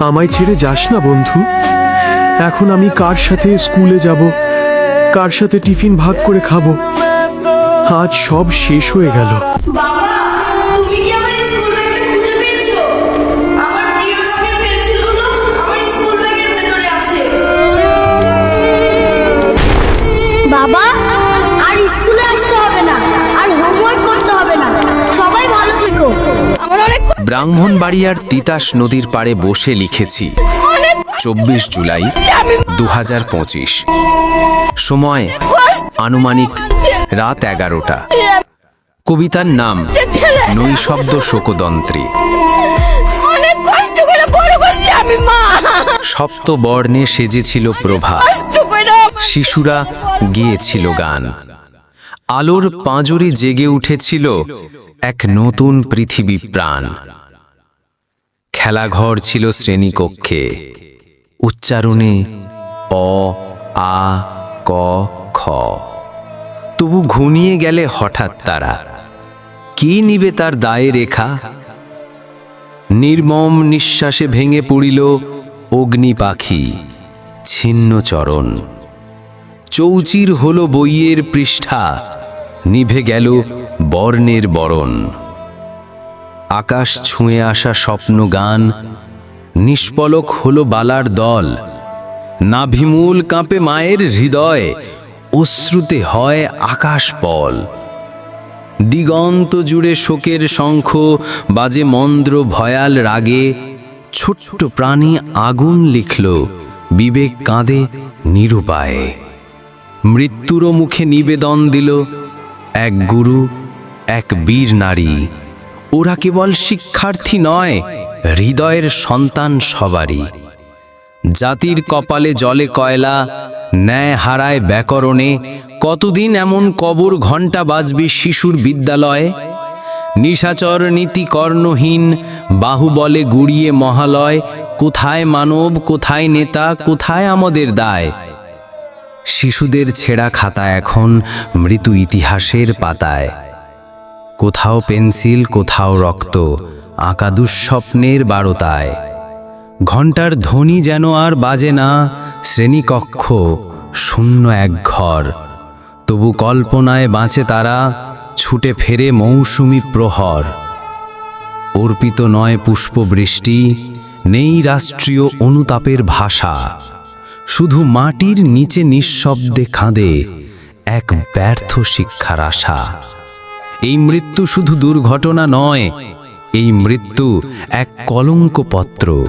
আমায় ছেড়ে যাস না, বন্ধু। এখন আমি কার সাথে স্কুলে যাব? কার সাথে টিফিন ভাগ করে খাব? আজ সব শেষ হয়ে গেল। ব্রাহ্মণবাড়িয়ার তিতাস নদীর পাড়ে বসে লিখেছি, চব্বিশ জুলাই দু হাজার পঁচিশ। সময়, আনুমানিক রাত এগারোটা। কবিতার নাম, নৈশব্দ শোকদন্ত্রী। অনেক কষ্ট করে বড় করছি আমি মা সপ্ত বর্ণে সেজেছিল প্রভা। শিশুরা গিয়েছিল গান। আলোর পাঁজরে জেগে উঠেছিল এক নতুন পৃথিবী প্রাণ। খেলাঘর ছিল শ্রেণীকক্ষে। উচ্চারণে অ, আ, ক, খ। তবু ঘুমিয়ে গেলে হঠাৎ তারা, কি নিবে তার দায়ে রেখা? নির্মম নিঃশ্বাসে ভেঙে পড়িল অগ্নি পাখি, ছিন্ন চরণ। চৌচির হলো বইয়ের পৃষ্ঠা, নিভে গেল বর্ণের বরণ। আকাশ ছুঁয়ে আসা স্বপ্ন গান নিষ্পলক হলো বালার দল। নাভিমূল কাঁপে মায়ের হৃদয়, অশ্রুতে হয় আকাশ পল দিগন্ত জুড়ে শোকের শঙ্খ, বাজে মন্দ্র ভয়াল রাগে, ছোট্ট প্রাণী আগুন লিখল, বিবেক কাঁদে নিরুপায়ে। মৃত্যুরও মুখে নিবেদন দিল, এক গুরু, এক বীর নারী। ওরা কেবল শিক্ষার্থী নয়, হৃদয়ের সন্তান সবারই। জাতির কপালে জলে কয়লা, ন্যায় হারায় ব্যাকরণে, কতদিন এমন কবর ঘণ্টা বাজবে শিশুর বিদ্যালয়ে? নিশাচর নীতি কর্ণহীন, বাহুবলে গুড়িয়ে মহালয়, কোথায় মানব, কোথায় নেতা, কোথায় আমাদের দায়? শিশুদের ছেঁড়া খাতা এখন মৃত্যু ইতিহাসের পাতায়। কোথাও পেন্সিল, কোথাও রক্ত, আঁকা দুঃস্বপ্নের বারোতায়। ঘণ্টার ধ্বনি যেন আর বাজে না, শ্রেণীকক্ষ, শূন্য এক ঘর। তবু কল্পনায় বাঁচে তারা, ছুটে ফেরে মৌসুমি প্রহর। অর্পিত নয় পুষ্পবৃষ্টি, নেই রাষ্ট্রীয় অনুতাপের ভাষা। শুধু মাটির নিচে নিঃশব্দে কাঁদে এক ব্যর্থ শিক্ষার আশা। এই মৃত্যু শুধু দুর্ঘটনা নয় এই মৃত্যু এক কলঙ্কপত্র।